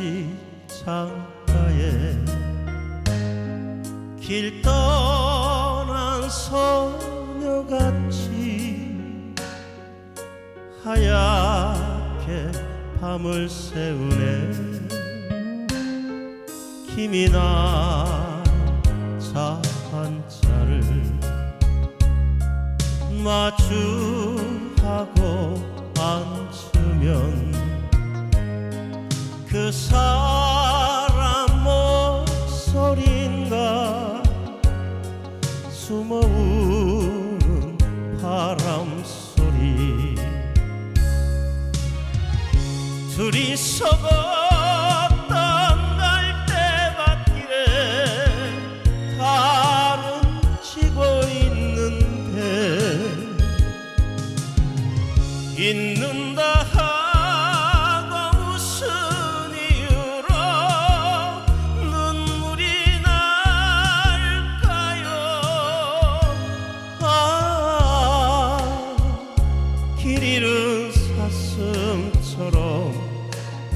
통나무집 창가에 길 떠난 소녀같이 하얗게 밤을 새우네. 김이 난차 한차를 마주하고 앉으면 그 사람 목소리인가? 숨어 우는 바람 소리. 둘이서 걷던 갈대밭길에 달은 지고 있는데 있는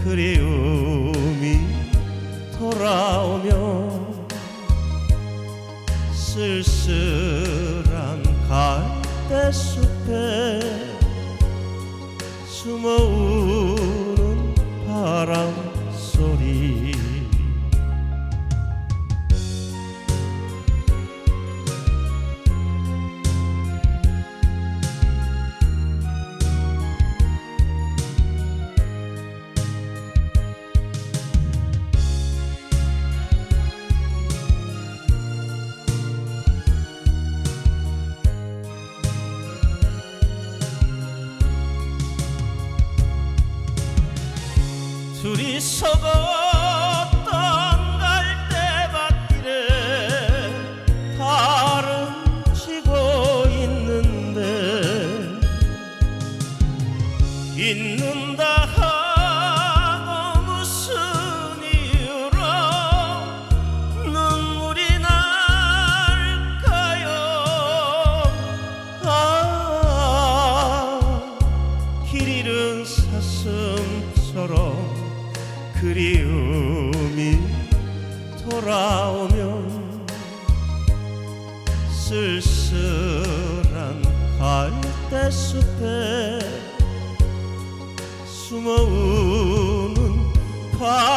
그리움이 돌아오며 쓸쓸한 갈대숲에 숨어 우는 바람 소리 둘이서 걷 그리움이 돌아오면 쓸쓸한 갈대숲에 숨어 우는 바